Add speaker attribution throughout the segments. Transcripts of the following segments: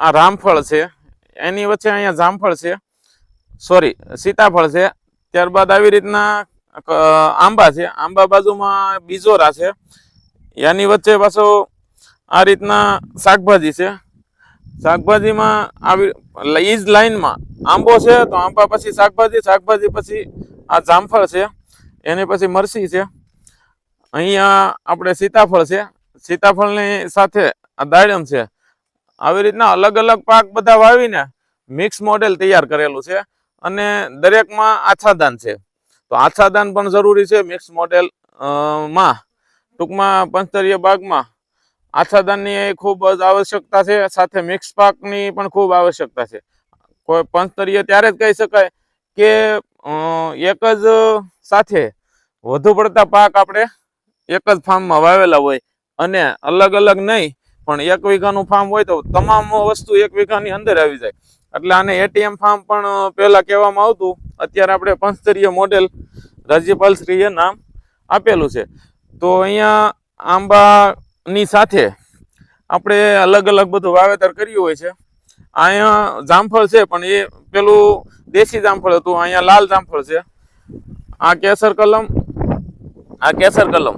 Speaker 1: આ રામફળ છે. એની વચ્ચે અહીંયા જામફળ છે. સોરી સીતાફળ છે. ત્યારબાદ આવી રીતના આંબા છે. આંબા બાજુમાં બીજોરા છે. એની વચ્ચે પાછો આ રીતના શાકભાજી છે. શાકભાજીમાં આવી ઈ જ લાઈનમાં આંબો છે, તો આંબા પછી શાકભાજી શાકભાજી પછી આ જામફળ છે. એની પછી મરસી છે. અહીંયા આપણે સીતાફળ છે. સીતાફળની સાથે આ દાડમ છે. આવી રીતના અલગ અલગ પાક બધા વાવીને મિક્સ મોડેલ તૈયાર કરેલું છે અને દરેકમાં આચ્છાદાન છે. તો આચ્છાદાન પણ જરૂરી છે મિક્સ મોડેલમાં. ટૂંકમાં પંચતરીય બાગમાં આચ્છાદાનની ખૂબ જ આવશ્યકતા છે, સાથે મિક્સ પાકની પણ ખૂબ આવશ્યકતા છે. કોઈ પંચતરીય ત્યારે જ કહી શકાય કે એક જ સાથે વધુ પડતા પાક આપણે એક જ ફાર્મમાં વાવેલા હોય અને અલગ અલગ નહીં પણ એક વીઘાનું ફાર્મ હોય તો તમામ વસ્તુ એક વીઘાની અંદર આવી જાય. એટલે આને એટીએમ ફાર્મ પણ પહેલાં કહેવામાં આવતું. અત્યારે આપણે પંચસ્તરીય મોડેલ રાજ્યપાલશ્રીએ નામ આપેલું છે. તો અહીંયા આંબાની સાથે આપણે અલગ અલગ બધું વાવેતર કર્યું હોય છે. અહીંયા જામફળ છે, પણ એ પેલું દેશી જામફળ હતું, અહીંયા લાલ જામફળ છે. આ કેસર કલમ, આ કેસર કલમ.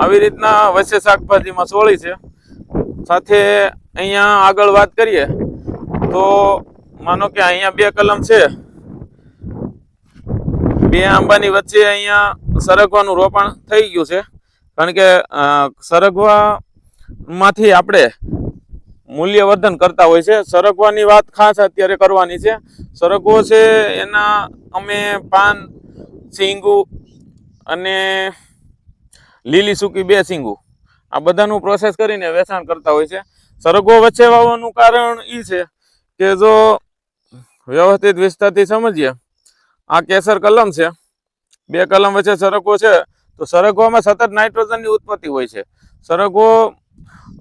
Speaker 1: આવી રીતના વચ્ચે શાકભાજીમાં સોળી છે. સાથે અહીંયા આગળ વાત કરીએ, તો માનો કે અહીંયા બે કલમ છે. બે આંબાની વચ્ચે અહીંયા સરગવાનું રોપણ થઈ ગયું છે. કારણ કે સરગવામાંથી આપણે મૂલ્યવર્ધન કરતા હોય છે. સરગવાની વાત ખાસ અત્યારે કરવાની છે. સરગવો છે, એના અમે પાન, સિંગુ અને લીલી સૂકી બે સિંગુ. આ બધાનું પ્રોસેસ કરીને વેચાણ કરતા હોય છે. સરગવો વચ્ચે વાવવાનું કારણ એ છે કે જો વ્યવસ્થિત વિસ્તારથી સમજીએ, આ કેસર કલમ છે. બે કલમ વચ્ચે સરગવો છે, તો સરગવામાં સતત નાઇટ્રોજનની ઉત્પત્તિ હોય છે. સરગવો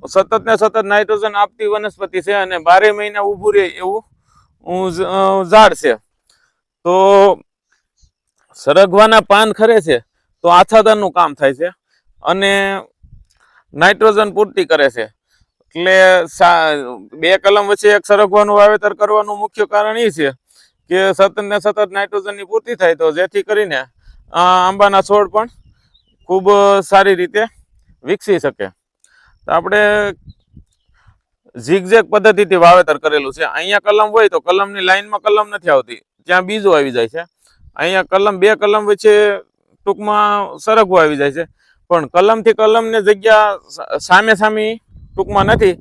Speaker 1: સતત ને સતત નાઇટ્રોજન આપતી વનસ્પતિ છે અને બારે મહિના ઊભું રહે એવું ઝાડ છે. તો સરગવાના પાન ખરે છે, તો આચ્છાદનનું કામ થાય છે. અને નાઇટ્રોજન પૂર્તિ કરે છે. એટલે બે કલમ વચ્ચે એક સરગવાનું વાવેતર કરવાનું મુખ્ય કારણ એ છે કે સતત ને સતત નાઇટ્રોજનની પૂર્તિ થાય તો જેથી કરીને આંબાના છોડ પણ ખૂબ સારી રીતે વિકસી શકે. તો આપણે ઝીગઝેગ પદ્ધતિથી વાવેતર કરેલું છે. અહીંયા કલમ હોય તો કલમની લાઈનમાં કલમ નથી આવતી. ત્યાં બીજું આવી જાય છે. અહીંયા કલમ, બે કલમ વચ્ચે ટૂંકમાં સરગવો આવી જાય છે. પણ કલમથી કલમને જગ્યા સામે સામી ટૂંકમાં નથી.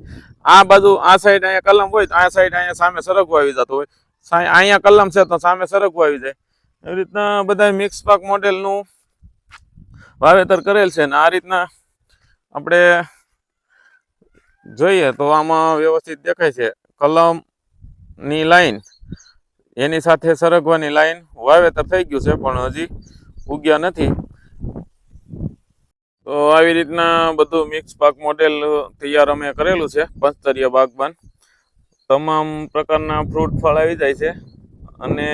Speaker 1: આ બાજુ, આ સાઈડ અહીંયા કલમ હોય તો આ સાઈડ અહીંયા સામે સરગવો આવી જતો હોય. અહીંયા કલમ છે તો સામે સરગવો આવી જાય. એવી રીતના બધા મિક્સ પાક મોડેલનું વાવેતર કરેલ છે ને આ રીતના આપણે જોઈએ તો આમાં વ્યવસ્થિત દેખાય છે. કલમની લાઈન એની સાથે સરગવાની લાઈન વાવેતર થઈ ગયું છે, પણ હજી ઉગ્યા નથી. તો આવી રીતના બધું મિક્સ પાક મોડેલ તૈયાર અમે કરેલું છે, પંચતરીય બાગબાન. તમામ પ્રકારના ફ્રૂટ ફળ આવી જાય છે અને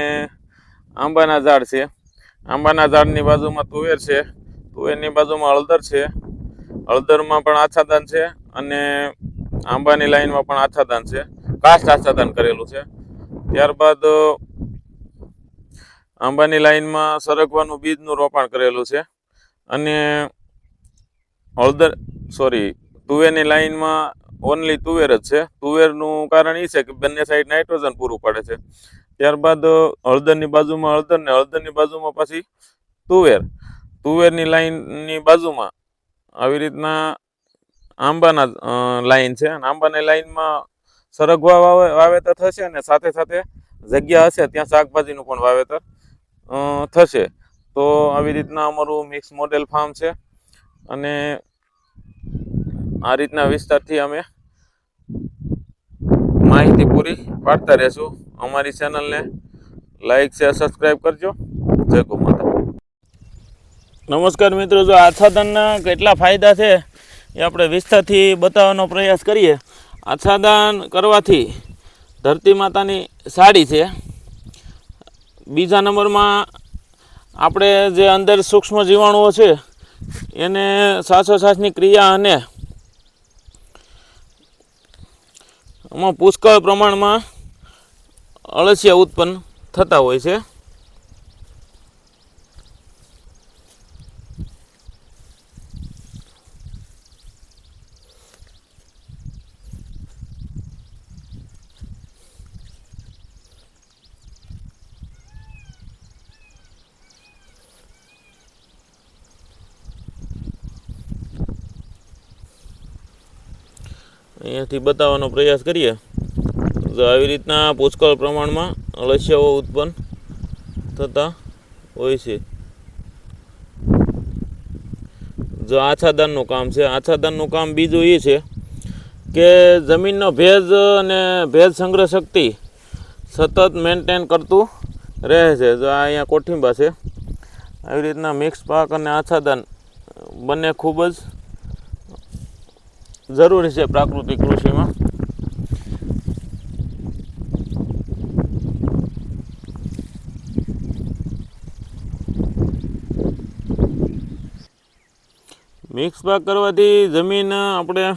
Speaker 1: આંબાના ઝાડ છે. આંબાના ઝાડની બાજુમાં તુવેર છે, તુવેરની બાજુમાં હળદર છે. હળદરમાં પણ આચ્છાદન છે અને આંબાની લાઈનમાં પણ આચ્છાદન છે. કાસ્ટ આચ્છાદન કરેલું છે. ત્યારબાદ આંબાની લાઈનમાં સરગવાનું બીજનું રોપાણ કરેલું છે. અને હળદર સોરી તુવેરની લાઈનમાં ઓનલી તુવેર જ છે. તુવેરનું કારણ એ છે કે બંને સાઈડ નાઇટ્રોજન પૂરું પાડે છે. ત્યારબાદ હળદરની બાજુમાં હળદર ને હળદરની બાજુમાં પછી તુવેર. તુવેરની લાઈનની બાજુમાં આવી રીતના આંબાના લાઈન છે. અને આંબાની લાઈનમાં સરગવા વાવે, વાવેતર થશે અને સાથે સાથે જગ્યા હશે ત્યાં શાકભાજીનું પણ વાવેતર થશે. તો આવી રીતના અમારું મિક્સ મોડેલ ફાર્મ છે. અને આ રીતના વિસ્તારથી અમે માહિતી પૂરી પાડતા રહેશું. અમારી ચેનલને લાઈક શેર સબસ્ક્રાઈબ કરજો. જય ગો માતા. નમસ્કાર મિત્રો, જો આચ્છાદનના કેટલા ફાયદા છે એ આપણે વિસ્તારથી બતાવવાનો પ્રયાસ કરીએ. આચ્છાદન કરવાથી ધરતી માતાની સાડી છે. બીજા નંબરમાં આપણે જે અંદર સૂક્ષ્મ જીવાણુઓ છે, એને શ્વાસોશ્વાસની ક્રિયા અને આમાં પુષ્કળ પ્રમાણમાં અળસિયા ઉત્પન્ન થતા હોય છે. અહીંયાથી બતાવવાનો પ્રયાસ કરીએ. તો આવી રીતના પુષ્કળ પ્રમાણમાં અળસિયાઓ ઉત્પન્ન થતા હોય છે. જો આછાદાનનું કામ છે આછાદાનનું કામ બીજું એ છે કે જમીનનો ભેજ અને ભેજ સંગ્રહ શક્તિ સતત મેન્ટેન કરતું રહે છે. જો આ અહીંયા કોઠીંબા છે. આવી રીતના મિક્સ પાક અને આછાદાન બંને ખૂબ જ જરૂરી છે પ્રાકૃતિક કૃષિમાં. મિક્સ પાક કરવાથી જમીન આપણે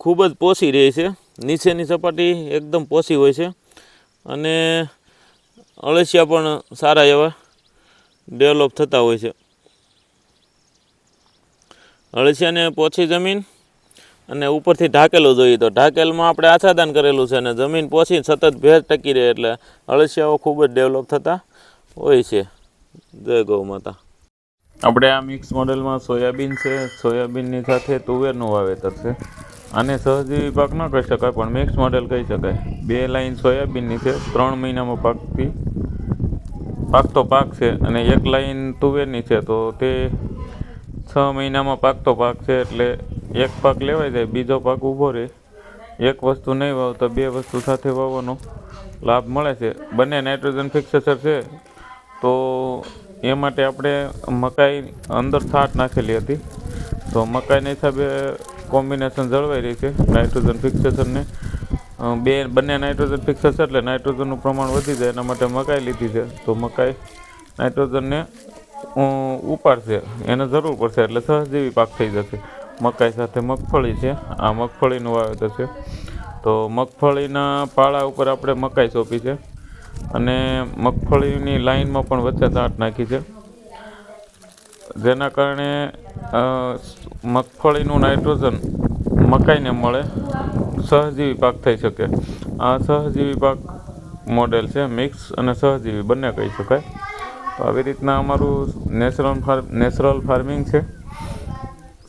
Speaker 1: ખૂબ જ પોસી રહે છે. નીચેની સપાટી એકદમ પોસી હોય છે. અને અળસિયા પણ સારા એવા ડેવલપ થતા હોય છે. અળસિયાને પોછી જમીન અને ઉપરથી ઢાકેલું જોઈએ તો ઢાકેલમાં આપણે આચ્છાદન કરેલું છે અને જમીન પોછી સતત ભેજ ટકી રહે એટલે અળસિયાઓ ખૂબ જ ડેવલપ થતા હોય છે. જય ગૌ માતા. આપણે આ મિક્સ મોડેલમાં સોયાબીન છે. સોયાબીનની સાથે તુવેરનું વાવેતર છે. આને સહજીવી પાક ન કહી શકાય, પણ મિક્સ મોડેલ કહી શકાય. બે લાઈન સોયાબીનની છે. ત્રણ મહિનામાં પાકતી પાકતો પાક છે અને એક લાઈન તુવેરની છે. તો તે છ મહિનામાં પાકતો પાક છે એટલે એક પાક લેવાઈ જાય, બીજો પાક ઊભો રહે. એક વસ્તુ નહીં વાવતા બે વસ્તુ સાથે વાવવાનો લાભ મળે છે. બંને નાઇટ્રોજન ફિક્સેસર છે. તો એ માટે આપણે મકાઈ અંદર થાટ નાખેલી હતી. તો મકાઈના હિસાબે કોમ્બિનેશન જળવાઈ રહી છે નાઇટ્રોજન ફિક્સેસરને. બે, બંને નાઇટ્રોજન ફિક્સેશન એટલે નાઇટ્રોજનનું પ્રમાણ વધી જાય, એના માટે મકાઈ લીધી છે. તો મકાઈ નાઇટ્રોજનને ઉપાડશે. એને જરૂર પડશે એટલે સહજીવી પાક થઈ જશે. મકાઈ સાથે મગફળી છે. આ મગફળીનું વાવેતર છે. તો મગફળીના પાળા ઉપર આપણે મકાઈ સોંપી છે અને મગફળીની લાઈનમાં પણ વચ્ચે દાંટ નાખી છે. જેના કારણે મગફળીનું નાઇટ્રોજન મકાઈને મળે. સહજીવી પાક થઈ શકે. આ સહજીવી પાક મોડેલ છે, મિક્સ અને સહજીવી, બંને કહી શકાય. તો આવી રીતના અમારું નેચરલ ફાર્મ નેચરલ ફાર્મિંગ છે.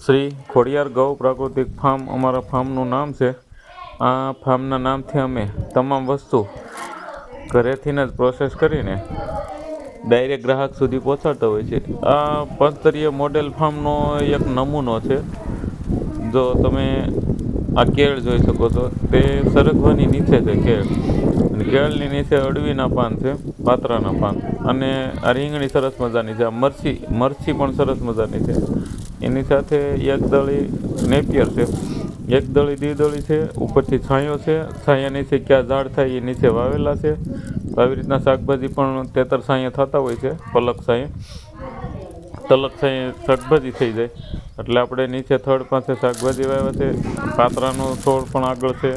Speaker 1: શ્રી ખોડિયાર ગૌ પ્રાકૃતિક ફાર્મ, અમારા ફાર્મનું નામ છે. આ ફાર્મના નામથી અમે તમામ વસ્તુ ઘરેથી જ પ્રોસેસ કરીને ડાયરેક્ટ ગ્રાહક સુધી પહોંચાડતા હોય છે આ પંચતરીય મોડેલ ફાર્મનો એક નમૂનો છે. જો તમે આ કેળ જોઈ શકો છો, તે સરગવાની નીચે છે કેળ. અને કેળની નીચે અડવીના પાન છે, પાત્રાના પાન. અને આ રીંગણી સરસ મજાની છે, આ મરચી મરચી પણ સરસ મજાની છે. એની સાથે એક દળી નેપિયર છે. એક દળી દ્વિદળી છે, ઉપરથી છાંયો છે. છાંયા નીચે ક્યાં ઝાડ થાય એ નીચે વાવેલા છે. આવી રીતના શાકભાજી પણ તેતર છાંયા થતા હોય છે, પલક છાંયે. તલક છાંયે શાકભાજી થઈ જાય. એટલે આપણે નીચે થડ પાસે શાકભાજી વાવ્યા છે. પાતરાનો છોડ પણ આગળ છે.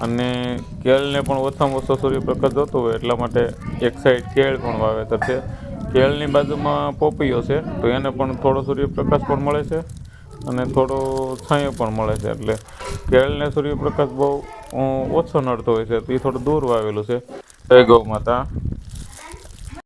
Speaker 1: અને કેળને પણ ઓછામાં ઓછો સૂર્યપ્રકાશ જોતો હોય એટલા માટે એક સાઈડ કેળ પણ વાવેતર છે. કેળની બાજુમાં પોપૈયો છે, તો એને પણ થોડો સૂર્યપ્રકાશ પણ મળે છે અને થોડો છાંયો પણ મળે છે. એટલે કેળને સૂર્યપ્રકાશ બહુ ઓછો નડતો હોય છે, તો એ થોડું દૂર વાવેલું છે. જય ગૌ માતા.